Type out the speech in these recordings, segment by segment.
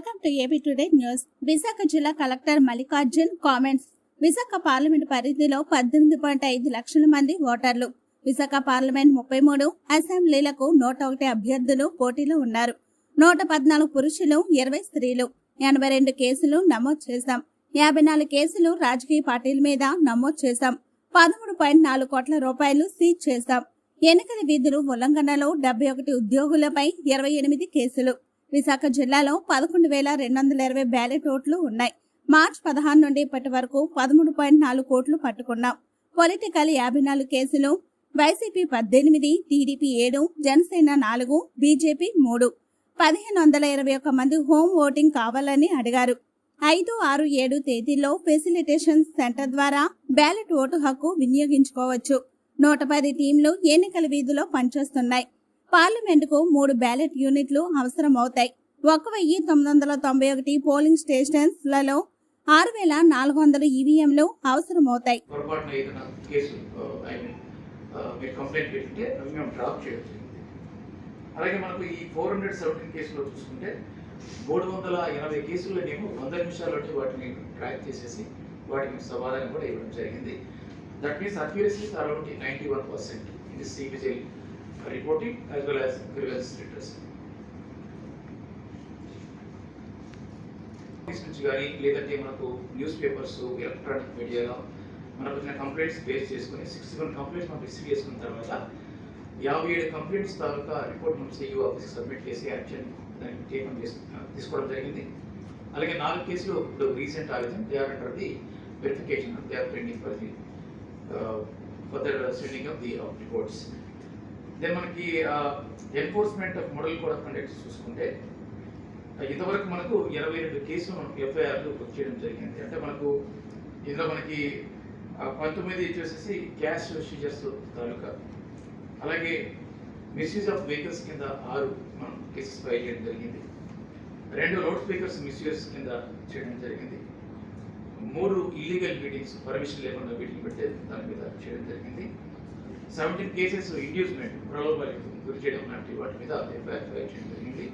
Welcome to AB today news Visakha జిల్లా collector Mallikarjun comments. Visakha parliament పరిధిలో పద్దెనిమిది point ఐదు లక్షల మంది ఓటర్లు. విశాఖ పార్లమెంట్ ముప్పై మూడు అసెంబ్లీలకు నూట ఒకటి అభ్యర్థులు పోటీలో ఉన్నారు. నూట పద్నాలుగు పురుషులు ఇరవై స్త్రీలు. ఎనభై రెండు కేసులు నమోదు చేశాం. యాభై నాలుగు కేసులు రాజకీయ పార్టీల మీద నమోదు చేశాం. పదమూడు పాయింట్ నాలుగు కోట్ల రూపాయలు సీజ్ చేశాం. ఎన్నికల విధులు ఉల్లంఘనలో డెబ్బై ఒకటి ఉద్యోగులపై ఇరవై ఎనిమిది కేసులు. విశాఖ జిల్లాలో పదకొండు వేల రెండు వందల ఇరవై బ్యాలెట్ ఓట్లు ఉన్నాయి. మార్చ్ పదహారు నుండి ఇప్పటి వరకు పదమూడు పాయింట్ నాలుగు కోట్లు పట్టుకున్నాం. పొలిటికల్ యాభై నాలుగు కేసులు వైసీపీ పద్దెనిమిది టీడీపీ ఏడు జనసేన నాలుగు బీజేపీ మూడు. పదిహేను వందల ఇరవై ఒక్క మంది హోమ్ ఓటింగ్ కావాలని అడిగారు. ఐదు ఆరు ఏడు తేదీల్లో ఫెసిలిటేషన్ సెంటర్ ద్వారా బ్యాలెట్ ఓటు హక్కు వినియోగించుకోవచ్చు. నూట పది టీంలు ఎన్నికల వీధిలో పనిచేస్తున్నాయి. పార్లమెంటుకు మూడు బ్యాలెట్ యూనిట్లు అవసరమవుతాయి. ఒక వెయ్యి తొమ్మిది వందల తొంభై ఒకటి పోలింగ్ స్టేషన్స్లలో ఆరు వేల నాలుగు వందల ఈవీఎంలు అవసరమవుతాయి. అలాగే మనకు ఈ ఫోర్ హండ్రెడ్ సెవెంటీన్ కేసులో చూసుకుంటే మూడు వందల ఎనభై కేసులనేమో వంద నిమిషాల్లోనే వాటిని ట్రాక్ చేసేసి వాటికి సమాధానం కూడా ఇవ్వడం జరిగింది. That means accuracy around ninety one percent ఇది cVIGIL reporting as well as grievance status. Office నుంచి కానీ లేదంటే మనకు న్యూస్ పేపర్స్ ఎలక్ట్రానిక్ మీడియాలో మనకు వచ్చిన కంప్లైంట్స్ బేస్ చేసుకుని సిక్స్టీ వన్ కంప్లైంట్స్ మనం రిసీవ్ చేసుకున్న తర్వాత యాభై ఏడు కంప్లైంట్స్ తాలూకా రిపోర్ట్ మనం సిఇఓ ఆఫీస్కి సబ్మిట్ చేసి యాక్షన్ దానికి టేకన్ తీసుకోవడం జరిగింది అలాగే నాలుగు కేసులు ఇప్పుడు రీసెంట్ ఆవేదన they are under the verification they are pending for the further sending of the reports then మనకి enforcement of model code of conduct చూసుకుంటే ఇంతవరకు మనకు ఇరవై రెండు కేసులు మనకు ఎఫ్ఐఆర్లు బుక్ చేయడం జరిగింది. అంటే మనకు ఇందులో మనకి పంతొమ్మిది వచ్చేసి క్యాష్ సీజర్స్ తాలూకా. అలాగే మిస్యూజ్ ఆఫ్ వెహికల్స్ కింద ఆరు మనం కేసెస్ ఫైల్ చేయడం జరిగింది. రెండు లౌడ్ స్పీకర్స్ మిస్యూజ్ కింద చేయడం జరిగింది. మూడు ఇల్లీగల్ మీటింగ్స్ పర్మిషన్ లేకుండా మీటింగ్ పెట్టే దాని మీద చేయడం జరిగింది. సెవెంటీన్ కేసెస్ ఇండ్యూస్మెంట్ ప్రలోభాలకు గురి చేయడం లాంటి వాటి మీద ఎఫ్ఐఆర్ ఫైల్ చేయడం జరిగింది.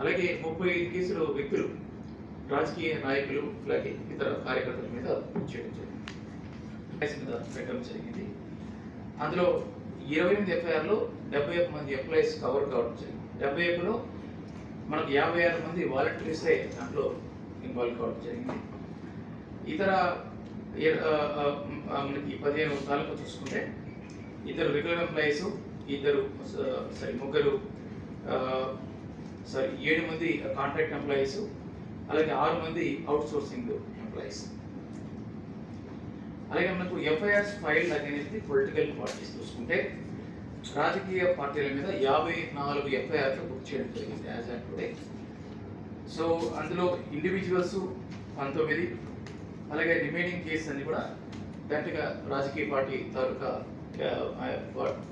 అలాగే ముప్పై ఐదు కేసులు వ్యక్తులు రాజకీయ నాయకులు అలాగే ఇతర కార్యకర్తల మీద చేయడం జరిగింది. కేసు మీద పెట్టడం జరిగింది అందులో ఇరవై ఎనిమిది ఎఫ్ఐఆర్లో డెబ్బై ఒక్క మంది ఎంప్లాయీస్ కవర్ కావడం జరిగింది. డెబ్బై ఒక్కలో మనకు యాభై ఆరు మంది వాలంటీర్సే దాంట్లో ఇన్వాల్వ్ కావడం జరిగింది. ఇతర మనకి పదిహేను తాలూకు చూసుకుంటే ఇద్దరు రెగ్యులర్ ఎంప్లాయీస్ ఇద్దరు సారీ ముగ్గురు సారీ ఏడు మంది కాంట్రాక్ట్ ఎంప్లాయీస్ అలాగే ఆరు మంది అవుట్ సోర్సింగ్ ఎంప్లాయీస్ అలాగే మనకు ఎఫ్ఐఆర్స్ ఫైల్ అనేది పొలిటికల్ పార్టీస్ చూసుకుంటే రాజకీయ పార్టీల మీద యాభై నాలుగు ఎఫ్ఐఆర్లు బుక్ చేయడం జరిగింది యాజ్ ఆన్ టుడే సో అందులో ఇండివిజువల్స్ పంతొమ్మిది అలాగే రిమైనింగ్ కేసు అన్ని కూడా డైరెక్ట్గా రాజకీయ పార్టీ తాలూకా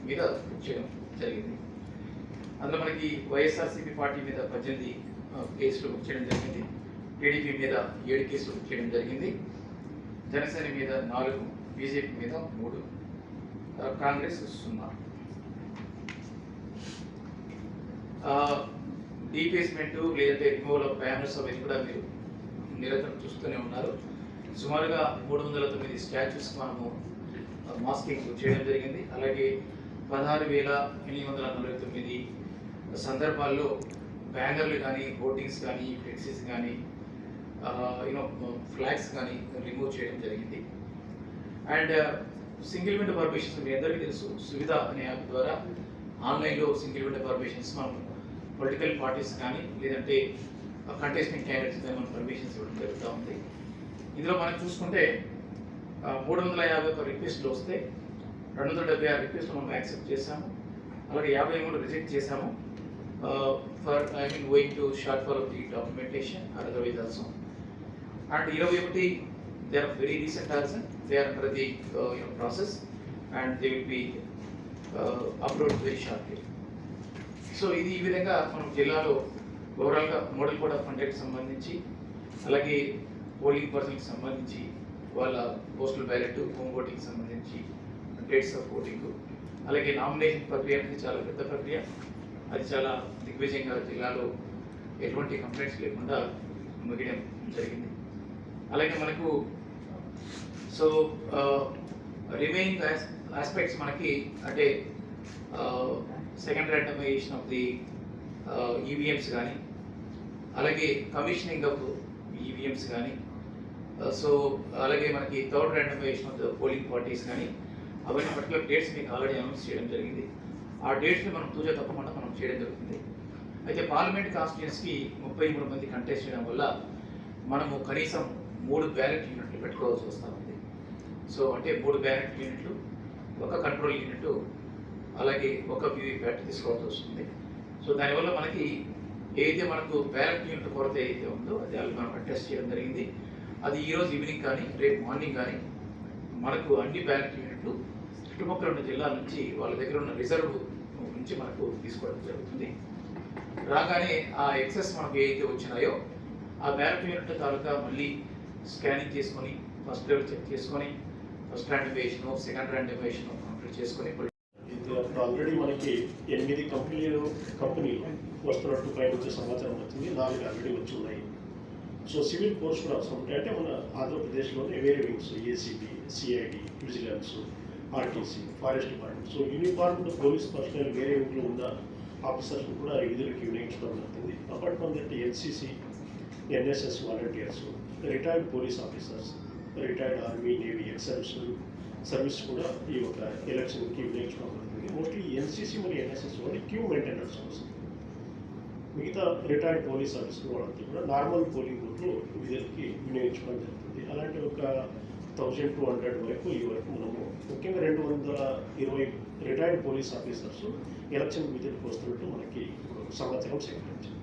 మీద బుక్ చేయడం జరిగింది. అందులో మనకి వైఎస్ఆర్సీపీ పార్టీ మీద పద్దెనిమిది కేసులు బుక్ చేయడం జరిగింది. టీడీపీ మీద ఏడు కేసులు బుక్ చేయడం జరిగింది. జనసేన మీద నాలుగు బీజేపీ మీద మూడు కాంగ్రెస్ సున్నా. డీపేస్మెంట్ లేదంటే రిమూవల్ ఆఫ్ బ్యానర్స్ అవన్నీ కూడా మీరు నిరంతరం చూస్తూనే ఉన్నారు. సుమారుగా మూడు వందల తొమ్మిది స్టాచ్యూస్ మనము మాస్కింగ్ చేయడం జరిగింది. అలాగే పదహారు వేల ఎనిమిది వందల నలభై తొమ్మిది సందర్భాల్లో బ్యానర్లు కానీ హోర్డింగ్స్ కానీ ఫ్లెక్సీస్ కానీ యూనో ఫ్లాగ్స్ కానీ రిమూవ్ చేయడం జరిగింది. అండ్ సింగిల్ విండో పర్మిషన్స్ మీ అందరికీ తెలుసు. సువిధ అనే యాప్ ద్వారా ఆన్లైన్లో సింగిల్ విండో పర్మిషన్స్ మనం పొలిటికల్ పార్టీస్ కానీ లేదంటే కంటెస్టింగ్ క్యాండిడేట్స్ కానీ మనం పర్మిషన్స్ ఇవ్వడం జరుగుతూ ఉంది. ఇందులో మనం చూసుకుంటే మూడు వందల యాభై ఒక రిక్వెస్ట్లు వస్తే రెండు వందల డెబ్బై ఆరు రిక్వెస్ట్లు మనం యాక్సెప్ట్ చేశాము. అలాగే యాభై మూడు రిజెక్ట్ చేశాము. For I mean going to short for the documentation otherwise also and ఇరవై ఒకటి they are very recent also they are under the process and they will be upload very shortly so ఇది ఈ విధంగా మనం జిల్లాలో ఓవరాల్గా model code of conduct సంబంధించి అలాగే పోలింగ్ పర్సన్కి సంబంధించి వాళ్ళ పోస్టల్ బ్యాలెట్ హోమ్ ఓటింగ్ సంబంధించి డేట్స్ ఆఫ్ ఓటింగ్ అలాగే నామినేషన్ ప్రక్రియ అనేది చాలా పెద్ద ప్రక్రియ. అది చాలా దిగ్విజయంగా జిల్లాలో ఎటువంటి కంప్లైంట్స్ లేకుండా ముగియడం జరిగింది. అలాగే మనకు సో రిమైనింగ్ ఆస్పెక్ట్స్ మనకి అంటే second randomisation of the EVMs కానీ అలాగే కమిషనింగ్ ఆఫ్ ఈవీఎంస్ కానీ Uh, సో అలాగే మనకి third randomisation of the polling parties కానీ అవన్నీ పర్టికులర్ డేట్స్ మీకు ఆల్రెడీ అనౌన్స్ చేయడం జరిగింది. ఆ డేట్స్ని మనం తూజా తప్పకుండా మనం చేయడం జరుగుతుంది. అయితే పార్లమెంట్ కాన్స్టిట్యున్సీకి ముప్పై మూడు మంది కంటెస్ట్ చేయడం వల్ల మనము కనీసం మూడు బ్యాలెట్ యూనిట్లు పెట్టుకోవాల్సి వస్తూ ఉంది. సో అంటే మూడు బ్యాలెట్ యూనిట్లు ఒక కంట్రోల్ యూనిట్ అలాగే ఒక ప్యాట్ తీసుకోవాల్సి వస్తుంది. సో దానివల్ల మనకి ఏదైతే మనకు బ్యాలెట్ యూనిట్ కొరత ఏదైతే ఉందో అది మనం టెస్ట్ చేయడం జరిగింది. అది ఈరోజు ఈవినింగ్ కానీ రేపు మార్నింగ్ కానీ మనకు అన్ని బ్యాలెట్ యూనిట్లు చుట్టుపక్కల ఉన్న జిల్లాల నుంచి వాళ్ళ దగ్గర ఉన్న రిజర్వ్ నుంచి మనకు తీసుకోవడం జరుగుతుంది. రాగానే ఆ ఎక్సెస్ మనకు ఏదైతే వచ్చినాయో ఆ బ్యాలెట్ యూనిట్ తాలూకా మళ్ళీ స్కానింగ్ చేసుకొని ఫస్ట్ లెవెల్ చెక్ చేసుకొని first randomisation second randomisation complete చేసుకొని అప్పుడు ఆల్రెడీ మనకి ఎనిమిది కంపెనీలు కంపెనీలు వస్తున్నట్టు పైన వచ్చే సమాచారం వచ్చింది నాలుగు ఆల్రెడీ వచ్చి ఉన్నాయి. సో సివిల్ ఫోర్స్ కూడా అవసరం ఉంటాయి అంటే మన ఆంధ్రప్రదేశ్లోనే వేరే wings ACB CID vigilance RTC forest department so uniformed police personnel వేరే వింగ్లో ఉన్న ఆఫీసర్స్ కూడా విధులకు వినియోగించడం జరుగుతుంది. Apart from that NCC NSS volunteers retired police officers retired army navy excise service కూడా ఈ యొక్క ఎలక్షన్కి వినియోగించడం జరుగుతుంది. మోస్ట్లీ ఎన్సీసీ మరియు ఎన్ఎస్ఎస్ వాళ్ళు క్యూ మెయింటెనెన్స్ అవసరం మిగతా రిటైర్డ్ పోలీస్ ఆఫీసర్ వాళ్ళంతా కూడా నార్మల్ పోలింగ్ బూత్లు విధులకి వినియోగించడం జరుగుతుంది. అలాంటి ఒక థౌజండ్ టూ హండ్రెడ్ వరకు ఈ వరకు మనము ముఖ్యంగా రెండు వందల ఇరవై రిటైర్డ్ పోలీస్ ఆఫీసర్స్ ఎలక్షన్ విజిట్కి వస్తున్నట్టు మనకి సంవత్సరం సమాచారం